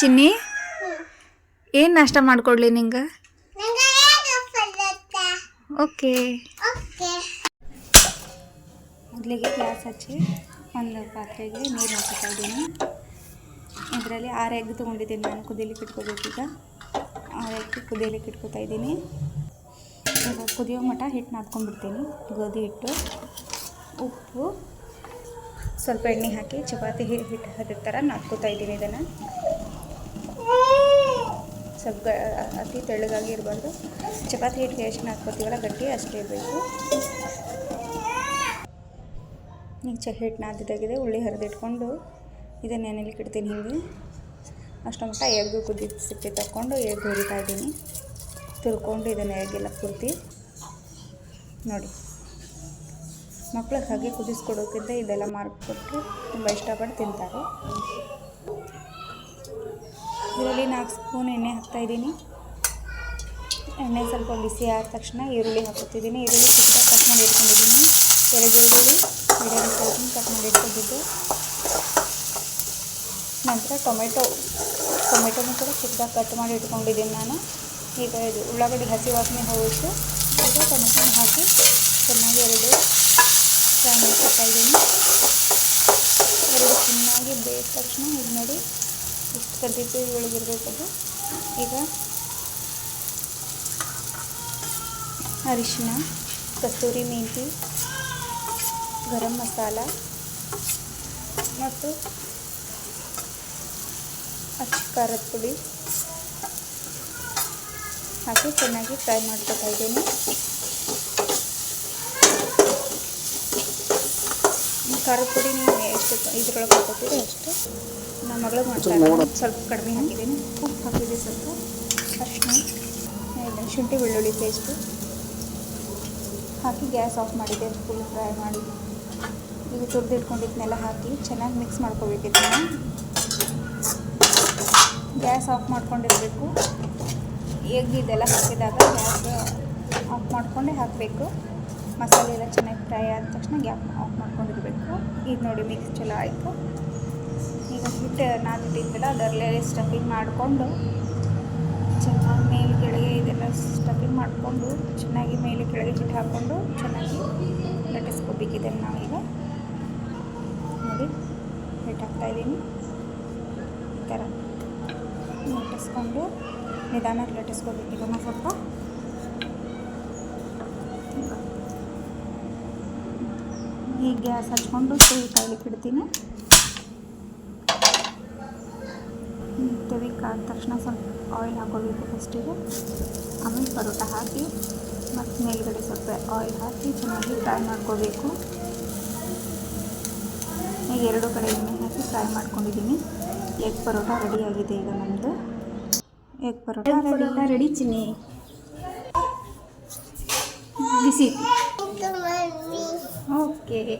ಚಿನ್ನಿ? ಏನು ನಾಷ್ಟ ಮಾಡಿಕೊಡ್ಲಿ ನಿಂಗೆ? ಓಕೆ. ಮೊದಲಿಗೆ ಗ್ಯಾಸ್ ಹಚ್ಚಿ ಒಂದು ಪಾತ್ರೆಗೆ ನೀರು ಹಾಕ್ತಾ ಇದ್ದೀನಿ. ಇದರಲ್ಲಿ ಆರು ಎಗ್ ತೊಗೊಂಡಿದ್ದೀನಿ ನಾನು ಕುದಿಲಿಕ್ಕೆ ಈಗ. ಆರು ಎಗ್ ಕುದಿಯಲಿಕ್ಕೆ ಇಟ್ಕೋತಾ ಇದ್ದೀನಿ. ಈಗ ಕುದಿಯೋ ಮಟ್ಟ ಹಿಟ್ಟು ನಾದ್ಕೊಂಡ್ಬಿಡ್ತೀನಿ ಗೋಧಿ ಹಿಟ್ಟು ಉಪ್ಪು ಸ್ವಲ್ಪ ಎಣ್ಣೆ ಹಾಕಿ ಚಪಾತಿ ಹಿಟ್ಟು ಹದ ಥರ ನಾದ್ಕೋತಾ ಇದ್ದೀನಿ ಇದನ್ನು. ಸ್ವಲ್ಪ ಅತಿ ತೆಳ್ಳಗಾಗಿ ಇರಬಾರ್ದು ಚಪಾತಿ ಹಿಟ್ಟಿಗೆ ಎಷ್ಟು ಹಾಕ್ಕೊತೀವಲ್ಲ ಗಟ್ಟಿ ಅಷ್ಟೇ ಇರಬೇಕು ಈಗ ಚ ಹಿಟ್ಟು ನಾದಿದ್ದಾಗಿದೆ ಉಳ್ಳಿ ಹರಿದಿಟ್ಕೊಂಡು ಇದನ್ನು ನೆನೆಲಿ ಇಡ್ತೀನಿ ಹಿಂಗೆ. ಅಷ್ಟು ಮಟ್ಟ ಎಗ್ ಕುದಿ ಸಿಪ್ಪೆ ತಗೊಂಡು ಎಗ್ ಹುರಿತಾ ಇದ್ದೀನಿ. ತುರ್ಕೊಂಡು ಇದನ್ನು ಎಗ್ಗೆಲ್ಲ ಕುರ್ತಿ ನೋಡಿ. ಮಕ್ಳಿಗೆ ಹಾಗೆ ಕುದಿಸ್ಕೊಡೋಕ್ಕಿಂತ ಇದೆಲ್ಲ ಮಾಡಿಕೊಟ್ರೆ ತುಂಬ ಇಷ್ಟಪಟ್ಟು ತಿಂತಾರೆ. ನಾಲ್ಕು ಸ್ಪೂನ್ ಎಣ್ಣೆ ಹಾಕ್ತಾಯಿದ್ದೀನಿ ಎಣ್ಣೆ ಸ್ವಲ್ಪ ಬಿಸಿ ಆದ ತಕ್ಷಣ ಈರುಳ್ಳಿ ಹಾಕುತ್ತಿದ್ದೀನಿ. ಈರುಳ್ಳಿ ಚಿಕ್ಕ ಕಟ್ ಮಾಡಿ ಇಟ್ಕೊಂಡಿದ್ದೀನಿ. ಎರಡು ಈರುಳ್ಳಿ ಮೀಡಿಯಮ್ ಸೈಜಿನ ಕಟ್ ಮಾಡಿ ಇಟ್ಕೊಂಡಿದ್ದು. ನಂತರ ಟೊಮೆಟೊ, ಟೊಮೆಟೊನೂ ಕೂಡ ಚಿಕ್ಕದಾಗಿ ಕಟ್ ಮಾಡಿ ಇಟ್ಕೊಂಡಿದ್ದೀನಿ ನಾನು. ಈಗ ಇದು ಉಳ್ಳಾಗಡ್ಡಿ ಹಸಿ ವಾಸನೆ ಹೋಯಿತು ಈಗ ಟೊಮೆಟೊ ಹಾಕಿ ಚೆನ್ನಾಗಿ ಎರಡು ಫ್ರೈ ಮಾಡ್ಕೊತಾ ಇದ್ದೀನಿ. ಎರಡು ಚೆನ್ನಾಗಿ ಬೇಯಿದ ತಕ್ಷಣ ಇದು ನೋಡಿ ಇಷ್ಟು ಕದ್ದಿತ್ತು ಒಳಗಿರ್ಬೇಕದು ಈಗ ಅರಿಶಿನ ಕಸ್ತೂರಿ ಮೆಂತಿ ಗರಂ ಮಸಾಲ ಮತ್ತು ಅಚ್ಚು ಖಾರದ ಪುಡಿ ಹಾಕಿ ಚೆನ್ನಾಗಿ ಫ್ರೈ ಮಾಡ್ಕೊತಾ ಇದ್ದೀನಿ. ಖಾರದ ಪುಡಿ ನೀವು ಎಷ್ಟು ಇದ್ರೊಳಗೆ ಹಾಕೋತೀರಿ ಅಷ್ಟು ನಮ್ಮ ಮಗಳು ಮಾಡ್ತಾರೆ ಸ್ವಲ್ಪ ಕಡಿಮೆ ಹಾಕಿದ್ದೀನಿ. ಉಪ್ಪು ಹಾಕಿದ್ದೆ ಸ್ವಲ್ಪ. ಅರಿಶಿನ ಶುಂಠಿ ಬೆಳ್ಳುಳ್ಳಿ ಪೇಸ್ಟು. ಹಾಕಿ ಗ್ಯಾಸ್ ಆಫ್ ಮಾಡಿದ್ದೆ ಫುಲ್ ಫ್ರೈ ಮಾಡಿ. ಈಗ ತುರಿದಿಟ್ಕೊಂಡಿದ್ನೆಲ್ಲ ಹಾಕಿ ಚೆನ್ನಾಗಿ ಮಿಕ್ಸ್ ಮಾಡ್ಕೋಬೇಕಿತ್ತು ಗ್ಯಾಸ್ ಆಫ್ ಮಾಡ್ಕೊಂಡಿರಬೇಕು. ಎಗ್ ಇದೆಲ್ಲ ಹಾಕಿದಾಗ ಗ್ಯಾಸ್ ಆಫ್ ಮಾಡಿಕೊಂಡೇ ಹಾಕಬೇಕು. ಮಸಾಲೆ ಎಲ್ಲ ಚೆನ್ನಾಗಿ ಫ್ರೈ ಆದ ತಕ್ಷಣ ಗ್ಯಾಪ್ ಆಫ್ ಮಾಡ್ಕೊಂಡಿರಬೇಕು. ಇದು ನೋಡಿ ಮಿಕ್ಸ್ ಚಲೋ ಆಯಿತು. ಈಗ ಹಿಟ್ಟು ನಾದಿಟ್ಟಿದ್ದೆಲ್ಲ ಅದರಲ್ಲೇ ಸ್ಟಫಿಂಗ್ ಮಾಡಿಕೊಂಡು ಚೆನ್ನಾಗಿ ಮೇಲೆ ಕೆಳಗೆ ಇದೆಲ್ಲ ಸ್ಟಫಿಂಗ್ ಮಾಡಿಕೊಂಡು ಚೆನ್ನಾಗಿ ಮೇಲೆ ಕೆಳಗೆ ಹಿಟ್ಟು ಹಾಕ್ಕೊಂಡು ಚೆನ್ನಾಗಿ ಲಟ್ಟಿಸ್ಕೋಬೇಕು ಇದನ್ನು ನಾವೀಗ. ನೋಡಿ, ಹಿಟ್ಟು ಹಾಕ್ತಾಯಿದ್ದೀನಿ ಈ ಥರ ಲಟ್ಟಿಸ್ಕೊಂಡು ನಿಧಾನಕ್ಕೆ ಲಟ್ಟಿಸ್ಕೋಬೇಕು ಇದನ್ನು ಸ್ವಲ್ಪ. ಈಗ ಗ್ಯಾಸ್ ಹಚ್ಕೊಂಡು ತೆವಿ ಕಾಯ್ಲಿಕ್ಕೆ ಇಡ್ತೀನಿ. ತೆವಿ ಕಾದ ತಕ್ಷಣ ಸ್ವಲ್ಪ ಆಯಿಲ್ ಹಾಕೋಬೇಕು ಫಸ್ಟಿಗೆ ಆಮೇಲೆ ಪರೋಟ ಹಾಕಿ ಮತ್ತು ಮೇಲ್ಗಡೆ ಸ್ವಲ್ಪ ಆಯಿಲ್ ಹಾಕಿ ಚೆನ್ನಾಗಿ ಫ್ರೈ ಮಾಡ್ಕೋಬೇಕು ಈಗ ಎರಡು ಕಡೆ ಎಣ್ಣೆ ಹಾಕಿ ಫ್ರೈ ಮಾಡ್ಕೊಂಡಿದ್ದೀನಿ. ಎಗ್ ಪರೋಟ ರೆಡಿಯಾಗಿದೆ ಈಗ ನಮ್ಮದು ಎಗ್ ಪರೋಟ ರೆಡಿ ರೆಡಿ ಚಿನ್ನಿ. ಬಿಸಿ. 嗨你